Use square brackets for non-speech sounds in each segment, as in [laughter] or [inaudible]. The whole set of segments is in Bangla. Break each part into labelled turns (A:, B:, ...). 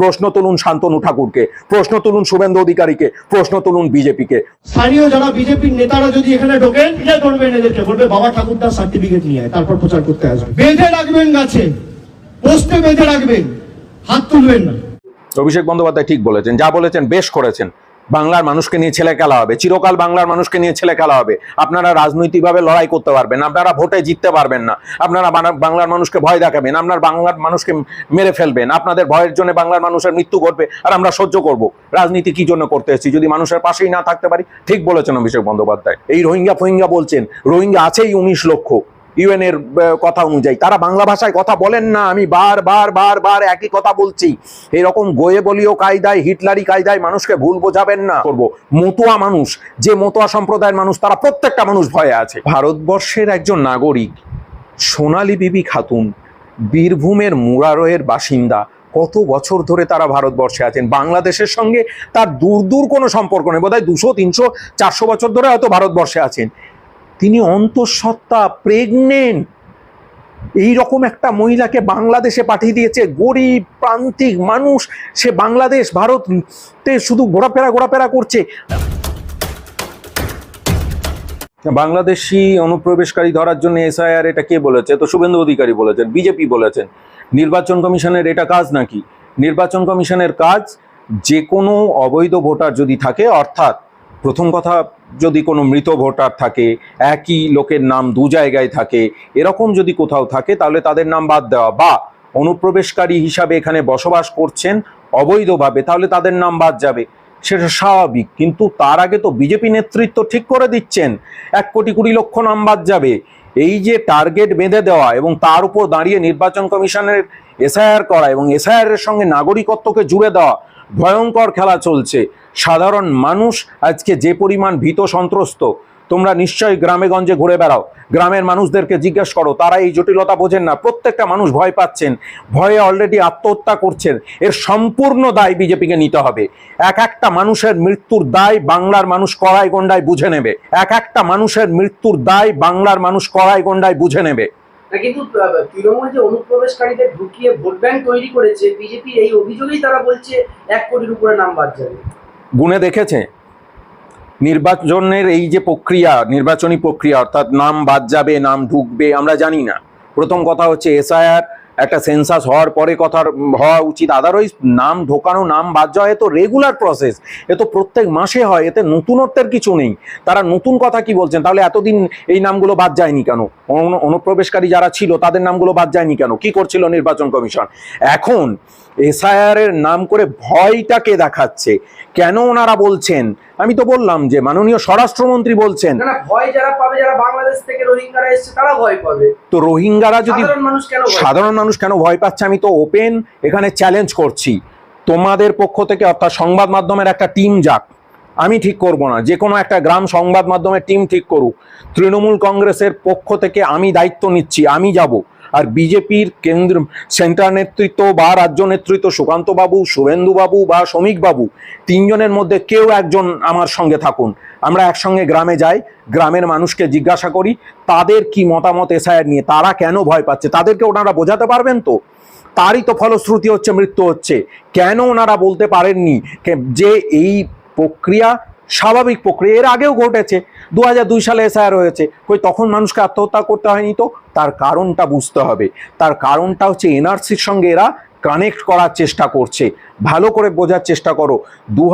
A: প্রশ্ন তুলুন শান্তনু ঠাকুরকে প্রশ্ন তুলুন শুভেন্দু অধিকারীকে প্রশ্ন তুলুন বিজেপিকে।
B: স্থানীয় যারা বিজেপির নেতারা যদি এখানে ঢোকে এদেরকে বলবে বাবা ঠাকুরদার সার্টিফিকেট নিয়ে তারপর প্রচার করতে আসবে। বেঁধে রাখবেন গাছে পোস্টে বেঁধে রাখবেন হাত তুলবেন না।
A: অভিষেক বন্দ্যোপাধ্যায় ঠিক বলেছেন যা বলেছেন বেশ করেছেন। বাংলার মানুষকে নিয়ে ছেলে খেলা হবে। চিরকাল বাংলার মানুষকে নিয়ে ছেলে খেলা হবে। আপনারা রাজনৈতিকভাবে লড়াই করতে পারবেন আপনারা ভোটে জিততে পারবেন না। আপনারা বাংলার মানুষকে ভয় দেখাবেন। আপনার বাংলার মানুষকে মেরে ফেলবেন। আপনাদের ভয়ের জন্য বাংলার মানুষের মৃত্যু ঘটবে। আর আমরা সহ্য করব। রাজনীতি কি জন্য করতে এসেছি? যদি মানুষের পাশেই না থাকতে পারি, ঠিক বলেছেন অভিষেক বন্দ্যোপাধ্যায়। এই রোহিঙ্গা ফোহিঙ্গা বলছেন। রোহিঙ্গা আছেই উনিশ লক্ষ। ইউএন এর কথা অনুযায়ী। তারা বাংলা ভাষায় কথা বলেন না, আমি বার বার বার বার একই কথা বলছি। এরকম গোয়ে বলীয় কায়দায়, হিটলারি কায়দায় মানুষকে ভুল বোঝাবেন না। করব। মতুয়া মানুষ, যে মতুয়া সম্প্রদায়ের মানুষ, তারা প্রত্যেকটা মানুষ ভয়ে আছে। ভারতবর্ষের একজন নাগরিক, সোনালী বিবি খাতুন, বীরভূমের মুরারয়ের বাসিন্দা, কত বছর ধরে তারা ভারতবর্ষে আছেন? বাংলাদেশের সঙ্গে তার দূর দূর কোনো সম্পর্ক নেই। বোধহয় দুশো, তিনশো, চারশো বছর ধরে হয়তো ভারতবর্ষে আছেন। তিনি অন্তঃসত্ত্বা প্রেগনেন্ট এই রকম একটা মহিলাকে বাংলাদেশে পাঠিয়ে দিয়েছে। গরিব, প্রান্তিক মানুষ, সে বাংলাদেশ, ভারতে শুধু ঘোরাফেরা ঘোরাফেরা করছে। বাংলাদেশি অনুপ্রবেশকারী ধরার জন্য এসআইআর এটা কে বলেছে? তো শুভেন্দু অধিকারী বলেছেন, বিজেপি বলেছেন। নির্বাচন কমিশনের এটা কাজ নাকি? নির্বাচন কমিশনের কাজ যে কোনো অবৈধ ভোটার যদি থাকে, অর্থাৎ প্রথম কথা, যদি কোনো মৃত ভোটার থাকে, একই লোকের নাম দু জায়গায় থাকে, এরকম যদি কোথাও থাকে, তাহলে তাদের নাম বাদ দেওয়া। বা অনুপ্রবেশকারী হিসাবে এখানে বসবাস করছেন অবৈধভাবে, তাহলে তাদের নাম বাদ যাবে। সেটা স্বাভাবিক, কিন্তু তার আগে তো বিজেপি নেতৃত্ব ঠিক করে দিচ্ছেন। এক কোটি কুড়ি লক্ষ নাম বাদ যাবে। এই যে টার্গেট বেঁধে দেওয়া এবং তার উপর দাঁড়িয়ে নির্বাচন কমিশনের এসআইআর করা এবং এসআইআর এর সঙ্গে নাগরিকত্বকে জুড়ে দেওয়া ভয়ঙ্কর খেলা চলছে। সাধারণ মানুষ আজকে যে পরিমাণ ভীত সন্ত্রস্ত, তোমরা নিশ্চয়ই গ্রামে গঞ্জে ঘুরে বেড়াও। গ্রামের মানুষদেরকে জিজ্ঞেস করো, তারা এই জটিলতা বোঝেন না। প্রত্যেকটা মানুষ ভয় পাচ্ছেন। ভয়ে অলরেডি আত্মহত্যা করছেন। এর সম্পূর্ণ দায় বিজেপিকে নিতে হবে। এক একটা মানুষের মৃত্যুর দায় বাংলার মানুষ কড়াই গন্ডায় বুঝে নেবে। এক একটা মানুষের মৃত্যুর দায় বাংলার মানুষ কড়াই গন্ডায় বুঝে নেবে।
C: কিন্তু তৃণমূল যে অনুপ্রবেশকারীদের ঢুকিয়ে ভোট ব্যাংক তৈরি করেছে, বিজেপির এই অভিযোগেই তারা বলছে এক কোটির উপরে নাম বাদ যাবে।
A: গুণে দেখেছে? নির্বাচনের এই যে প্রক্রিয়া, নির্বাচনী প্রক্রিয়া, অর্থাৎ নাম বাদ যাবে, নাম ঢুকবে, আমরা জানি না। প্রথম কথা হচ্ছে এসআইআর একটা সেন্সাস হওয়ার পরে কথার হওয়া উচিত। আদারওয়াইজ নাম ঢোকানো, নাম বাদ যাওয়া, এ তো রেগুলার প্রসেস এ তো প্রত্যেক মাসে হয়, এতে নতুনত্বের কিছু নেই। তারা নতুন কথা কি বলছেন? তাহলে এতদিন এই নামগুলো বাদ যায়নি কেন? অনু- অনুপ্রবেশকারী যারা ছিল, তাদের নামগুলো বাদ যায়নি কেন? কি করছিল নির্বাচন কমিশন? এখন এসআইআর এর নাম করে ভয়টাকে দেখাচ্ছে? কেন ওনারা বলছেন আমি তো বললাম যে মাননীয় স্বরাষ্ট্রমন্ত্রী বলছেন তো রোহিঙ্গারা যদি
C: সাধারণ মানুষ কেন ভয়
A: পাচ্ছে? আমি তো ওপেন এখানে চ্যালেঞ্জ করছি। তোমাদের পক্ষ থেকে অর্থাৎ সংবাদ মাধ্যমের একটা টিম যাক। আমি ঠিক করব না যে কোনো একটা গ্রাম সংবাদ মাধ্যমের টিম ঠিক করুক। তৃণমূল কংগ্রেসের পক্ষ থেকে আমি দায়িত্ব নিচ্ছি আমি যাব। আর বিজেপির কেন্দ্র সেন্টার নেতৃত্ব বা রাজ্য নেতৃত্ব সুকান্ত বাবু, শুভেন্দু বাবু বা শ্রমিক বাবু, তিনজনের মধ্যে কেউ একজন আমার সঙ্গে থাকুন। আমরা একসঙ্গে গ্রামে যাই, গ্রামের মানুষকে জিজ্ঞাসা করি, তাদের কি মতামত এসআইআর নিয়ে, তারা কেন ভয় পাচ্ছে, তাদেরকে ওনারা বোঝাতে পারবেন তো? তারই তো ফলশ্রুতি হচ্ছে, মৃত্যু হচ্ছে। কেন ওনারা বলতে পারেননি যে এই প্রক্রিয়া স্বাভাবিক প্রক্রিয়া। এর আগেও ঘটেছে। দু দুই সালে এসআইআর হয়েছে। কই, তখন মানুষকে আত্মহত্যা করতে হয়নি তো? তার কারণটা বুঝতে হবে। তার কারণটা হচ্ছে এনআরসির সঙ্গে এরা কানেক্ট করার চেষ্টা করছে। ভালো করে বোঝার চেষ্টা করো। দু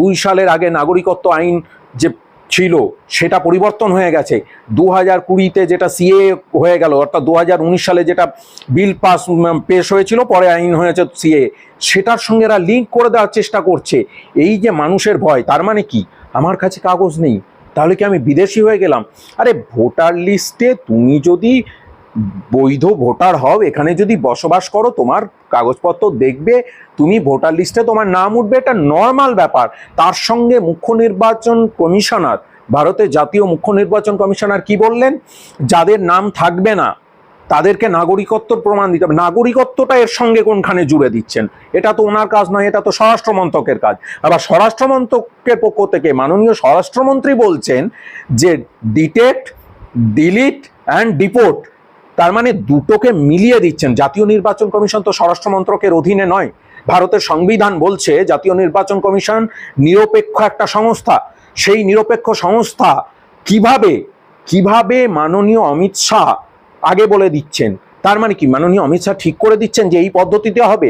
A: দুই সালের আগে নাগরিকত্ব আইন যে ছিল, সেটা পরিবর্তন হয়ে গেছে। দু হাজার কুড়িতে যেটা সিএ হয়ে গেল, অর্থাৎ দু হাজার উনিশ সালে যেটা বিল পাস পেশ হয়েছিল, পরে আইন হয়েছে সিএ। সেটার সঙ্গে এরা লিঙ্ক করে দেওয়ার চেষ্টা করছে। এই যে মানুষের ভয়, তার মানে কি? আমার কাছে কাগজ নেই, তাহলে কি আমি বিদেশি হয়ে গেলাম? আরে ভোটার লিস্টে তুমি যদি বৈধ ভোটার হও, এখানে যদি বসবাস করো, তোমার কাগজপত্র দেখবে, তুমি ভোটার লিস্টে তোমার নাম উঠবে, এটা নর্মাল ব্যাপার। তার সঙ্গে মুখ্য নির্বাচন কমিশনার, ভারতের জাতীয় মুখ্য নির্বাচন কমিশনার কি বললেন? যাদের নাম থাকবে না তাদেরকে নাগরিকত্বর প্রমাণ দিতে হবে। নাগরিকত্বটা এর সঙ্গে কোনখানে জুড়ে দিচ্ছেন? এটা তো ওনার কাজ নয়, এটা তো স্বরাষ্ট্র মন্ত্রকের কাজ। আবার স্বরাষ্ট্র মন্ত্রকের পক্ষ থেকে মাননীয় স্বরাষ্ট্রমন্ত্রী বলছেন যে ডিটেক্ট, ডিলিট অ্যান্ড ডিপোর্ট, তার মানে দুটোকে মিলিয়ে দিচ্ছেন। জাতীয় নির্বাচন কমিশন তো স্বরাষ্ট্র মন্ত্রকের অধীনে নয়। ভারতের সংবিধান বলছে, জাতীয় নির্বাচন কমিশন নিরপেক্ষ একটা সংস্থা। সেই নিরপেক্ষ সংস্থা কীভাবে কীভাবে মাননীয় অমিত শাহ আগে বলে দিচ্ছেন। তার মানে কি? মাননীয় অমিত শাহ ঠিক করে দিচ্ছেন যে এই পদ্ধতিতে হবে।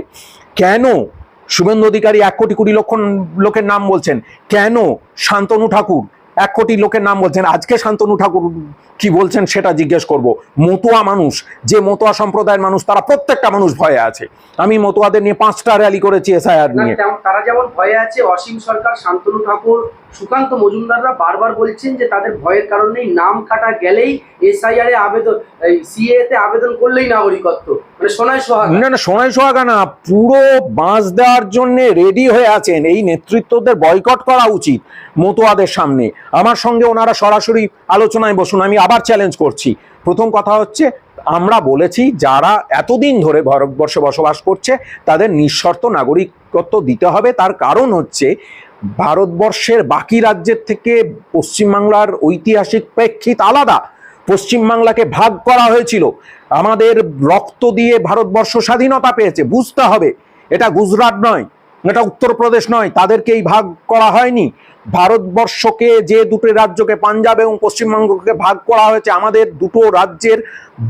A: কেন শুভেন্দু অধিকারী এক কোটি কুড়ি লক্ষ লোকের নাম বলছেন? কেন শান্তনু ঠাকুর এক কোটি লোকের নাম বলছেন? আজকে শান্তনু ঠাকুর কি বলছেন সেটা জিজ্ঞেস করব। মতুয়া মানুষ যে মতুয়া সম্প্রদায়ের মানুষ তারা প্রত্যেকটা মানুষ ভয়ে আছে। আমি মতুয়াদের নিয়ে পাঁচটা র্যালি করেছি এসআইআর নিয়ে।
C: তারা যেমন ভয়ে আছে অসীম সরকার শান্তনু ঠাকুর সুকান্ত মজুমদাররা বারবার বলছেন যে তাদের ভয়ের কারণেই নাম কাটা গেলেই এসআইআর এ আবেদন সিএ তে আবেদন করলেই নাগরিকত্ব। মানে সোনায় সোহাগ।
A: না না, সোনাই সোহাগা না, পুরো বাঁশ দেওয়ার জন্য রেডি হয়ে আছেন। এই নেতৃত্বদের বয়কট করা উচিত মতুয়াদের সামনে। আমার সঙ্গে ওনারা সরাসরি আলোচনায় বসুন, আমি আবার চ্যালেঞ্জ করছি। প্রথম কথা হচ্ছে আমরা বলেছি যারা এতদিন ধরে ভারতবর্ষে বসবাস করছে, তাদের নিঃশর্ত নাগরিকত্ব দিতে হবে। তার কারণ হচ্ছে, ভারতবর্ষের বাকি রাজ্যের থেকে পশ্চিমবাংলার ঐতিহাসিক প্রেক্ষিত আলাদা। পশ্চিমবাংলাকে ভাগ করা হয়েছিল। আমাদের রক্ত দিয়ে ভারতবর্ষ স্বাধীনতা পেয়েছে, বুঝতে হবে। এটা গুজরাট নয়। এটা উত্তরপ্রদেশ নয় তাদেরকে এই ভাগ করা হয়নি। ভারতবর্ষকে যে দুটো রাজ্যকে, পাঞ্জাব এবং পশ্চিমবঙ্গকে ভাগ করা হয়েছে, আমাদের দুটো রাজ্যের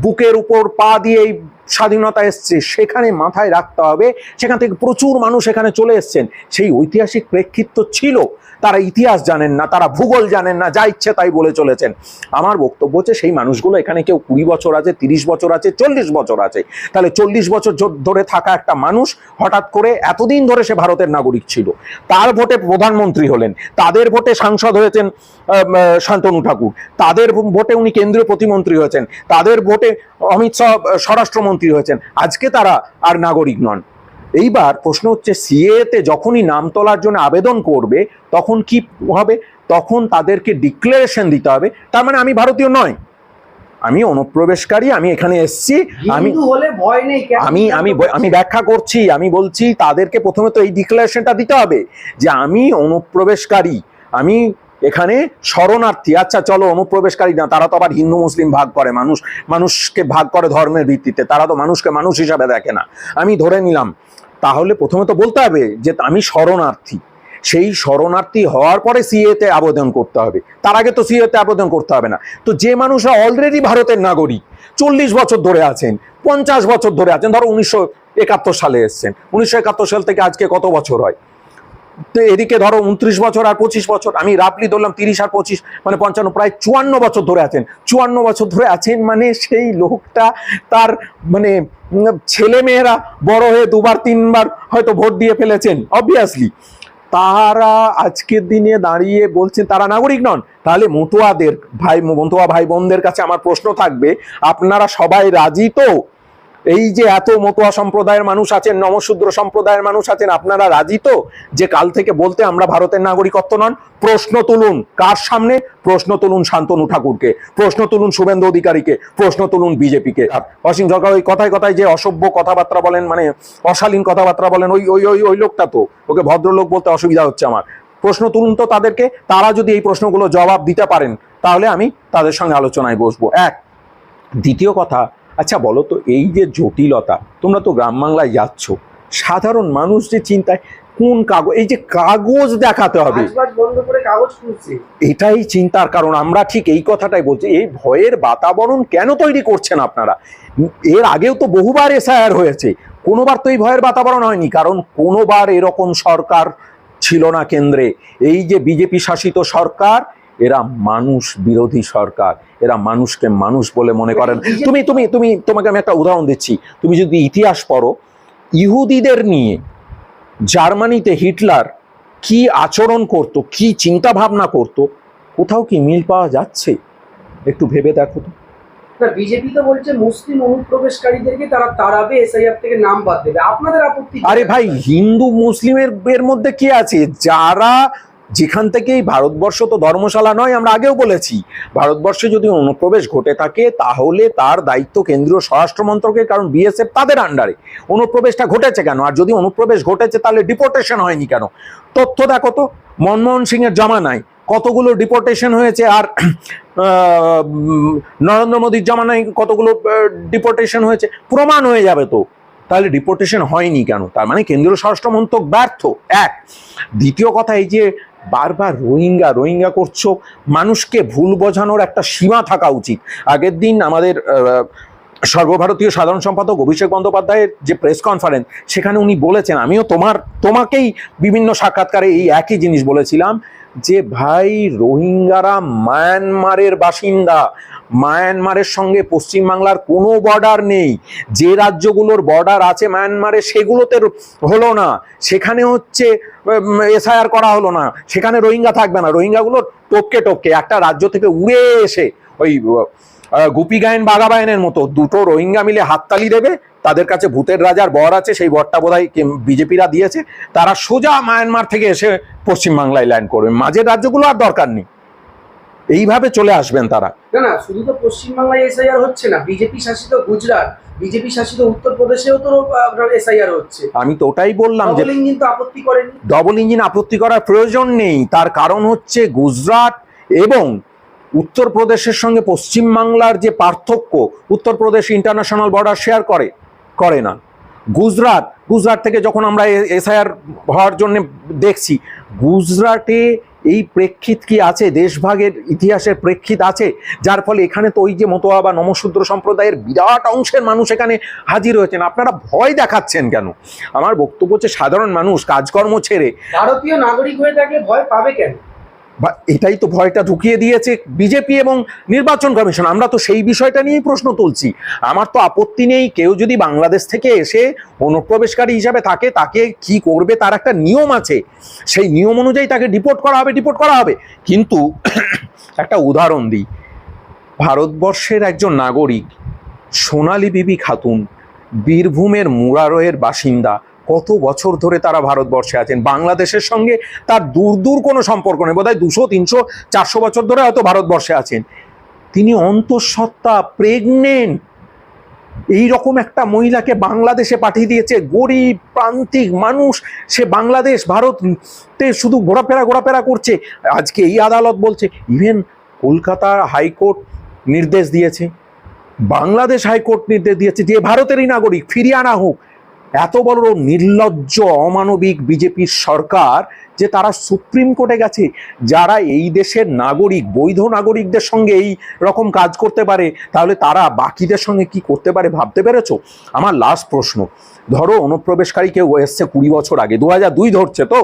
A: বুকের উপর পা দিয়ে এই স্বাধীনতা এসছে সেখানে মাথায় রাখতে হবে। সেখান থেকে প্রচুর মানুষ এখানে চলে এসছেন। সেই ঐতিহাসিক প্রেক্ষিত তো ছিল। তারা ইতিহাস জানেন না তারা ভূগোল জানেন না যা ইচ্ছে তাই বলে চলেছেন। আমার বক্তব্য হচ্ছে সেই মানুষগুলো এখানে কেউ কুড়ি বছর আছে তিরিশ বছর আছে চল্লিশ বছর আছে। তাহলে চল্লিশ বছর ধরে থাকা একটা মানুষ হঠাৎ করে এতদিন ধরে সে ভারতের নাগরিক ছিল। তার ভোটে প্রধানমন্ত্রী হলেন তাদের ভোটে সাংসদ হয়েছেন শান্তনু ঠাকুর। তাদের ভোটে উনি কেন্দ্রীয় প্রতিমন্ত্রী হয়েছেন। তাদের ভোটে অমিত শাহ আহ, স্বরাষ্ট্রমন্ত্রী হয়েছেন। আজকে তারা আর নাগরিক নন। এইবার প্রশ্ন হচ্ছে সিএতে যখনই নাম তোলার জন্য আবেদন করবে তখন কি হবে? তখন তাদেরকে ডিক্লারেশন দিতে হবে। তার মানে আমি ভারতীয় নয় আমি অনুপ্রবেশকারী আমি এখানে এসেছি আমি
C: ভয় নেই
A: আমি আমি আমি ব্যাখ্যা করছি আমি বলছি তাদেরকে প্রথমে তো এই ডিক্লারেশনটা দিতে হবে যে আমি অনুপ্রবেশকারী আমি এখানে শরণার্থী আচ্ছা চলো অনুপ্রবেশকারী না, তারা তো আবার হিন্দু, মুসলিম ভাগ করে, মানুষ, মানুষকে ভাগ করে ধর্মের ভিত্তিতে, তারা তো মানুষকে মানুষ হিসাবে দেখে না। আমি ধরে নিলাম, তাহলে প্রথমে তো বলতে হবে যে আমি শরণার্থী। সেই শরণার্থী হওয়ার পরে সিএতে আবেদন করতে হবে। তার আগে তো সিএতে আবেদন করতে হবে না। তো যে মানুষরা অলরেডি ভারতের নাগরিক, চল্লিশ বছর ধরে আছেন, পঞ্চাশ বছর ধরে আছেন, ধরো উনিশশো একাত্তর সালে এসছেন। উনিশশো একাত্তর সাল থেকে আজকে কত বছর হয়? এদিকে ধরো উনত্রিশ বছর আর পঁচিশ বছর, আমি রাফলি ধরলাম তিরিশ আর পঁচিশ মানে পঞ্চান্ন, প্রায় চুয়ান্ন বছর ধরে আছেন। চুয়ান্ন বছর ধরে আছেন মানে সেই লোকটা তার মানে ছেলে মেয়েরা বড় হয়ে দুবার, তিনবার হয়তো ভোট দিয়ে ফেলেছেন অবভিয়াসলি তারা আজকের দিনে দাঁড়িয়ে বলছেন, তারা নাগরিক নন। তাহলে মতুয়াদের ভাই, মতুয়া ভাই বোনদের কাছে আমার প্রশ্ন থাকবে, আপনারা সবাই রাজি তো? এই যে এত মতুয়া সম্প্রদায়ের মানুষ আছেন, নমশূদ্র সম্প্রদায়ের মানুষ আছেন, আপনারা রাজি তো? যে কাল থেকে বলতে আমরা ভারতের নাগরিকত্ব নন, প্রশ্ন তুলুন কার সামনে? প্রশ্ন তুলুন শান্তনু ঠাকুরকে, প্রশ্ন তুলুন শুভেন্দু অধিকারীকে, প্রশ্ন তুলুন বিজেপিকে। অসীম সরকার ওই কথায় কথায় যে অসভ্য কথাবার্তা বলেন মানে অশালীন কথাবার্তা বলেন, ওই ওই ওই ওই লোকটা তো, ওকে ভদ্রলোক বলতে অসুবিধা হচ্ছে আমার। প্রশ্ন তুলুন তো তাদেরকে, তারা যদি এই প্রশ্নগুলো জবাব দিতে পারেন, তাহলে আমি তাদের সঙ্গে আলোচনায় বসবো। এক, দ্বিতীয় কথা আচ্ছা বলো তো এই যে জটিলতা তোমরা তো গ্রাম বাংলায় যাচ্ছ সাধারণ মানুষ যে চিন্তায় কোন কাগজ এই যে কাগজ দেখাতে হবে। এটাই চিন্তার কারণ আমরা ঠিক এই কথাটাই বলছি এই ভয়ের বাতাবরণ কেন তৈরি করছেন আপনারা? এর আগেও তো বহুবার এসআইআর হয়েছে কোনোবার তো এই ভয়ের বাতাবরণ হয়নি কারণ কোনোবার এরকম সরকার ছিল না কেন্দ্রে। এই যে বিজেপি শাসিত সরকার এরা মানুষ বিরোধী সরকার। এরা মানুষকে মানুষ বলে মনে করেন। তুমি তুমি তুমি তোমাকে আমি একটা উদাহরণ দিচ্ছি। তুমি যদি ইতিহাস পড়ো ইহুদিদের নিয়ে জার্মানিতে হিটলার কি আচরণ করত কি চিন্তা ভাবনা করত কোথাও কি মিল পাওয়া যাচ্ছে? একটু ভেবে দেখো তো।
C: না বিজেপি তো বলছে মুসলিম অনুপ্রবেশকারীদেরকে তারা তাড়াবে এসআইআর থেকে নাম বাদ দেবে। আপনাদের আপত্তি
A: আরে ভাই হিন্দু মুসলিমের এর মধ্যে কি আছে? যারা যেখান থেকেই ভারতবর্ষ তো ধর্মশালা নয়, আমরা আগেও বলেছি। ভারতবর্ষে যদি অনুপ্রবেশ ঘটে থাকে, তাহলে তার দায়িত্ব কেন্দ্রীয় স্বরাষ্ট্র মন্ত্রকের, কারণ বিএসএফ তাদের আন্ডারে অনুপ্রবেশটা ঘটেছে কেন? আর যদি অনুপ্রবেশ ঘটেছে, তাহলে ডিপোর্টেশন হয়নি কেন? তথ্য দেখো তো, মনমোহন সিং এর জমানায় কতগুলো ডিপোর্টেশন হয়েছে, আর নরেন্দ্র মোদীর জমানায় কতগুলো ডিপোর্টেশন হয়েছে? প্রমাণ হয়ে যাবে তো। তাহলে ডিপোর্টেশন হয়নি কেন? তার মানে কেন্দ্রীয় স্বরাষ্ট্র মন্ত্রক ব্যর্থ। এক, দ্বিতীয় কথা এই যে বারবার রোহিঙ্গা রোহিঙ্গা করছ, মানুষকে ভুল বোঝানোর একটা সীমা থাকা উচিত। আগের দিন আমাদের সর্বভারতীয় সাধারণ সম্পাদক অভিষেক বন্দ্যোপাধ্যায়ের যে প্রেস কনফারেন্স সেখানে উনি বলেছেন, আমিও তোমার, তোমাকেই বিভিন্ন সাক্ষাৎকারে এই একই জিনিস বলেছিলাম যে, ভাই, রোহিঙ্গারা মায়ানমারের বাসিন্দা মায়ানমারের সঙ্গে পশ্চিমবাংলার কোনো বর্ডার নেই। যে রাজ্যগুলোর বর্ডার আছে মায়ানমারে, সেগুলোতে হলো না। সেখানে হচ্ছে এসআইআর করা হলো না। সেখানে রোহিঙ্গা থাকবে না। রোহিঙ্গাগুলো টপকে টপকে একটা রাজ্য থেকে উড়ে এসে ওই গুপি গায়েন বাঘা বায়নের মতো দুটো রোহিঙ্গা মিলে হাততালি দেবে। তাদের কাছে ভূতের রাজার বর আছে, সেই বরটা বোধহয় বিজেপিরা দিয়েছে। তারা সোজা মায়ানমার থেকে এসে পশ্চিমবাংলায় ল্যান্ড করবে। মাঝের রাজ্যগুলো আর দরকার নেই। এইভাবে চলে আসবেন তারা।
C: না না শুধু তো পশ্চিমবাংলায় এসআইআর হচ্ছে না বিজেপি শাসিত গুজরাট বিজেপি শাসিত উত্তরপ্রদেশেও তো আপনার এসআইআর হচ্ছে।
A: আমি তো ওটাই বললাম যে
C: ডবল ইঞ্জিন তো আপত্তি করেনি।
A: ডবল ইঞ্জিন আপত্তি করার প্রয়োজন নেই তার কারণ হচ্ছে গুজরাট এবং উত্তরপ্রদেশের সঙ্গে পশ্চিমবাংলার যে পার্থক্য উত্তরপ্রদেশ ইন্টারন্যাশনাল বর্ডার শেয়ার করে করে না। গুজরাট গুজরাট থেকে যখন আমরা এসআইআর হওয়ার জন্য দেখছি গুজরাটে এই প্রেক্ষিত কি আছে? দেশভাগের ইতিহাসের প্রেক্ষিত আছে। যার ফলে এখানে তো ওই যে মতোয়া বা নমশূদ্র সম্প্রদায়ের বিরাট অংশের মানুষ এখানে হাজির হয়েছেন। আপনারা ভয় দেখাচ্ছেন কেন? আমার বক্তব্য হচ্ছে সাধারণ মানুষ, কাজকর্ম ছেড়ে।
C: ভারতীয় নাগরিক হয়ে থাকলে ভয় পাবে কেন?
A: বা এটাই তো ভয়টা ঢুকিয়ে দিয়েছে বিজেপি এবং নির্বাচন কমিশন। আমরা তো সেই বিষয়টা নিয়েই প্রশ্ন তুলছি। আমার তো আপত্তি নেই, কেউ যদি বাংলাদেশ থেকে এসে অনুপ্রবেশকারী হিসাবে থাকে, তাকে কি করবে, তার একটা নিয়ম আছে। সেই নিয়ম অনুযায়ী তাকে ডিপোর্ট করা হবে ডিপোর্ট করা হবে। কিন্তু [clears throat] একটা উদাহরণ দিই। ভারতবর্ষের একজন নাগরিক, সোনালী বিবি খাতুন, বীরভূমের মুরারয়ের বাসিন্দা কত বছর ধরে তারা ভারতবর্ষে আছেন? বাংলাদেশের সঙ্গে তার দূর দূর কোনো সম্পর্ক নেই। বোধহয় দুশো, তিনশো, চারশো বছর ধরে হয়তো ভারতবর্ষে আছেন। তিনি অন্তঃসত্ত্বা প্রেগনেন্ট এই রকম একটা মহিলাকে বাংলাদেশে পাঠিয়ে দিয়েছে। গরিব, প্রান্তিক মানুষ। সে বাংলাদেশ, ভারতে শুধু ঘোরাফেরা ঘোরাফেরা করছে। আজকে এই আদালত বলছে ইভেন কলকাতা হাইকোর্ট নির্দেশ দিয়েছে। বাংলাদেশ হাইকোর্ট নির্দেশ দিয়েছে যে ভারতেরই নাগরিক ফিরিয়ে আনা হোক। এত বড় নির্লজ্জ অমানবিক বিজেপির সরকার যে তারা সুপ্রিম কোর্টে গেছে, যারা এই দেশের নাগরিক, বৈধ নাগরিকদের সঙ্গে এই রকম কাজ করতে পারে, তাহলে তারা বাকিদের সঙ্গে কি করতে পারে ভাবতে পেরেছ? আমার লাস্ট প্রশ্ন, ধরো অনুপ্রবেশকারী কেউ এসছে কুড়ি বছর আগে দু দুই ধরছে তো?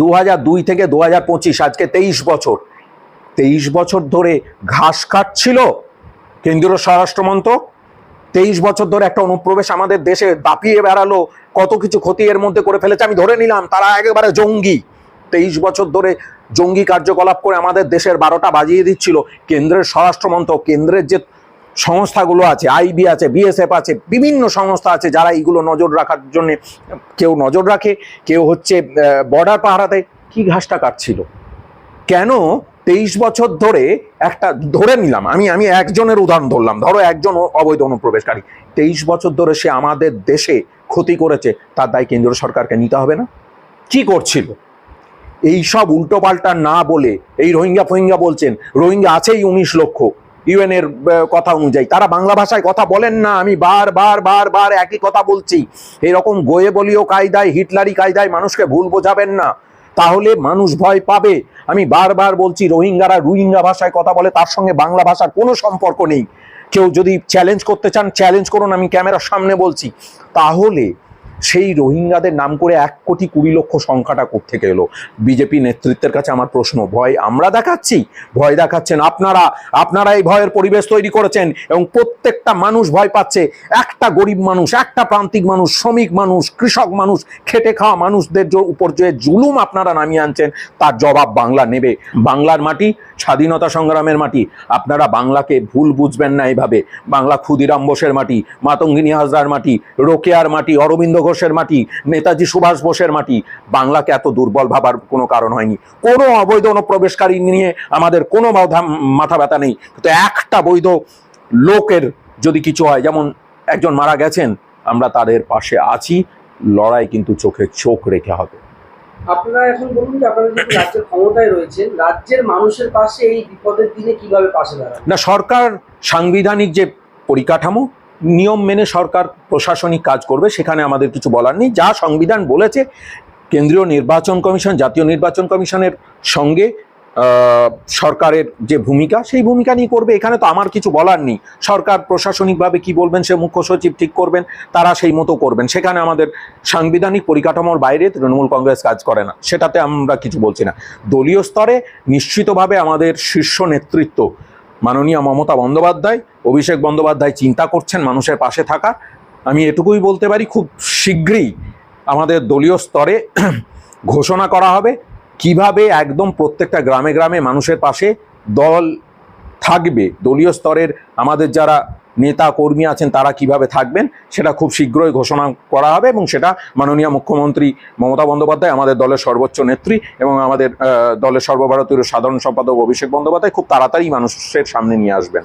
A: দু দুই থেকে দু পঁচিশ, আজকে তেইশ বছর তেইশ বছর ধরে ঘাস কাটছিল কেন্দ্রীয় স্বরাষ্ট্রমন্ত্রক? তেইশ বছর ধরে একটা অনুপ্রবেশ আমাদের দেশে দাপিয়ে বেড়ালো, কত কিছু ক্ষতি এর মধ্যে করে ফেলেছে, আমি ধরে নিলাম, তারা একেবারে জঙ্গি। তেইশ বছর ধরে জঙ্গি কার্যকলাপ করে আমাদের দেশের বারোটা বাজিয়ে দিচ্ছিল, কেন্দ্রের স্বরাষ্ট্রমন্ত্রক কেন্দ্রের যে সংস্থাগুলো আছে, আইবি আছে, বিএসএফ আছে, বিভিন্ন সংস্থা আছে, যারা এইগুলো নজর রাখার জন্য কেউ নজর রাখে, কেউ হচ্ছে বর্ডার পাহারাতে, কি ঘাসটা কাটছিল? কেন তেইশ বছর ধরে একটা, ধরে নিলাম, আমি আমি একজনের উদাহরণ ধরলাম, ধরো একজন অবৈধ অনুপ্রবেশকারী, তেইশ বছর ধরে সে আমাদের দেশে ক্ষতি করেছে, তার দায় কেন্দ্র সরকারকে নিতে হবে না? কি করছিল? এই সব উল্টোপাল্টা না বলে, এই রোহিঙ্গা ফোহিঙ্গা বলছেন, রোহিঙ্গা আছেই উনিশ লক্ষ, ইউএন এর কথা অনুযায়ী, তারা বাংলা ভাষায় কথা বলেন না, আমি বার বার বার বার একই কথা বলছি, এরকম গোয়ে বলীয় কায়দায়, হিটলারি কায়দায় মানুষকে ভুল বোঝাবেন না তাহলে মানুষ ভয় পাবে। আমি বারবার বলছি, রোহিঙ্গারা রোহিঙ্গা ভাষায় কথা বলে, তার সঙ্গে বাংলা ভাষার কোনো সম্পর্ক নেই। কেউ যদি চ্যালেঞ্জ করতে চান চ্যালেঞ্জ করুন, আমি ক্যামেরার সামনে বলছি। তাহলে সেই রোহিঙ্গাদের নাম করে এক কোটি কুড়ি লক্ষ সংখ্যাটা কোথ থেকে এলো? বিজেপি নেতৃত্বের কাছে আমার প্রশ্ন, ভয় আমরা দেখাচ্ছি? ভয় দেখাচ্ছেন আপনারা। আপনারা এই ভয়ের পরিবেশ তৈরি করেছেন এবং প্রত্যেকটা মানুষ ভয় পাচ্ছে। একটা গরিব মানুষ, একটা প্রান্তিক মানুষ, শ্রমিক মানুষ, কৃষক মানুষ, খেটে খাওয়া মানুষদের উপর যে জুলুম আপনারা নামিয়ে আনছেন, তার জবাব বাংলা নেবে। বাংলার মাটি স্বাধীনতা সংগ্রামের মাটি। আপনারা বাংলাকে ভুল বুঝবেন না এইভাবে। বাংলা ক্ষুদিরাম বোসের মাটি, মাতঙ্গিনী হাজরার মাটি, রোকেয়ার মাটি, অরবিন্দ ঘোষের মাটি নেতাজি সুভাষ বোসের মাটি। বাংলাকে এত দুর্বল ভাবার কোনো কারণ হয়নি। কোনো অবৈধ অনুপ্রবেশকারী নিয়ে আমাদের কোনো মাথা- ব্যথা নেই। কিন্তু একটা বৈধ লোকের যদি কিছু হয় যেমন একজন মারা গেছেন আমরা তাদের পাশে আছি। লড়াই কিন্তু চোখে চোখ রেখে হবে।
C: আপনারা এখন বলুন যে আপনারা যেহেতু রাজ্যের ক্ষমতায় রয়েছেন। রাজ্যের মানুষের পাশে এই বিপদের দিনে কীভাবে পাশে দাঁড়ান?
A: না সরকার সাংবিধানিক যে পরিকাঠামো নিয়ম মেনে সরকার প্রশাসনিক কাজ করবে, সেখানে আমাদের কিছু বলার নেই। যা সংবিধান বলেছে, কেন্দ্রীয় নির্বাচন কমিশন, জাতীয় নির্বাচন কমিশনের সঙ্গে সরকারের যে ভূমিকা, সেই ভূমিকা নিয়ে করবে। এখানে তো আমার কিছু বলার নেই। সরকার প্রশাসনিকভাবে কি বলবেন, সে মুখ্য সচিব ঠিক করবেন, তারা সেই মতো করবেন। সেখানে আমাদের সাংবিধানিক পরিকাঠামোর বাইরে তৃণমূল কংগ্রেস কাজ করে না। সেটাতে আমরা কিছু বলছি না। দলীয় স্তরে নিশ্চিতভাবে আমাদের শীর্ষ নেতৃত্ব মাননীয় মমতা বন্দ্যোপাধ্যায়, অভিষেক বন্দ্যোপাধ্যায় চিন্তা করছেন মানুষের পাশে থাকা আমি এটুকুই বলতে পারি, খুব শীঘ্রই আমাদের দলীয় স্তরে [clears throat] ঘোষণা করা হবে কীভাবে একদম প্রত্যেকটা গ্রামে গ্রামে মানুষের পাশে দল থাকবে। দলীয় স্তরের আমাদের যারা নেতা কর্মী আছেন, তারা কীভাবে থাকবেন, সেটা খুব শীঘ্রই ঘোষণা করা হবে এবং সেটা মাননীয় মুখ্যমন্ত্রী মমতা বন্দ্যোপাধ্যায়, আমাদের দলের সর্বোচ্চ নেত্রী এবং আমাদের দলের সর্বভারতীয় সাধারণ সম্পাদক অভিষেক বন্দ্যোপাধ্যায় খুব তাড়াতাড়ি মানুষের সামনে নিয়ে আসবেন।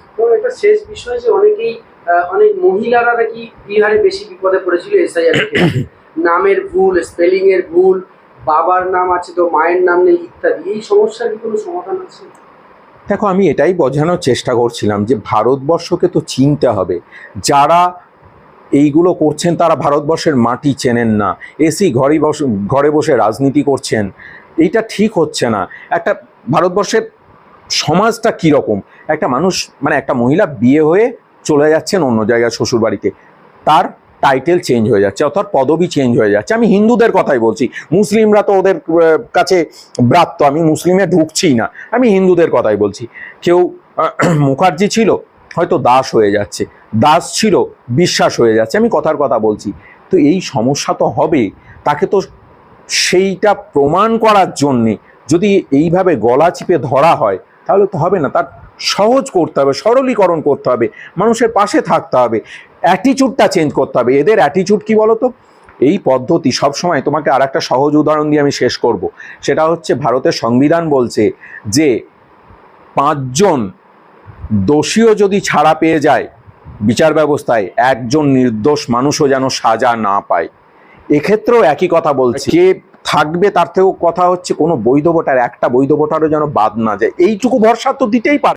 C: শেষ বিষয় যে অনেকেই অনেক মহিলারা নাকি বিহারে বেশি বিপদে পড়েছিল নামের ভুল স্পেলিং এর ভুল, বাবার নাম আছে তো মায়ের নাম নেই ইত্যাদি, এই সমস্যার কি কোনো সমাধান আছে?
A: দেখো, আমি এটাই বোঝানোর চেষ্টা করছিলাম যে ভারতবর্ষকে তো চিনতে হবে। যারা এইগুলো করছেন, তারা ভারতবর্ষের মাটি চেনেন না। এসি ঘরে বসে ঘরে বসে রাজনীতি করছেন। এইটা ঠিক হচ্ছে না। একটা ভারতবর্ষের সমাজটা কীরকম? একটা মানুষ মানে একটা মহিলা বিয়ে হয়ে চলে যাচ্ছেন অন্য জায়গায় শ্বশুরবাড়িতে। তার টাইটেল চেঞ্জ হয়ে যাচ্ছে, অর্থাৎ পদবি চেঞ্জ হয়ে যাচ্ছে। আমি হিন্দুদের কথাই বলছি, মুসলিমরা তো ওদের কাছে ব্রাত্য, আমি মুসলিমে ঢুকছি না, আমি হিন্দুদের কথাই বলছি। কেউ [clears throat] মুখার্জি ছিল, হয়তো দাস হয়ে যাচ্ছে, দাস ছিল, বিশ্বাস হয়ে যাচ্ছে, আমি কথার কথা বলছি। তো এই সমস্যা তো হবে, তাকে তো সেইটা প্রমাণ করার জন্যে যদি এইভাবে গলা চিপে ধরা হয়, তাহলে তো হবে না, তার সহজ করতে হবে, সরলীকরণ করতে হবে, মানুষের পাশে থাকতে হবে। অ্যাটিচিউডটা চেঞ্জ করতে হবে। এদের অ্যাটিচিউড কি বলতো? এই পদ্ধতি সবসময় তোমাকে আর একটা সহজ উদাহরণ দিয়ে আমি শেষ করব। সেটা হচ্ছে ভারতের সংবিধান বলছে যে পাঁচজন দোষীও যদি ছাড়া পেয়ে যায় বিচার ব্যবস্থায় একজন নির্দোষ মানুষও যেন সাজা না পায়। এক্ষেত্রেও একই কথা বলছে। কে থাকবে তার থেকেও কথা হচ্ছে কোনো বৈধ ভোটার একটা বৈধ ভোটারও যেন বাদ না যায়। এইটুকু ভরসা তো দিতেই পারে।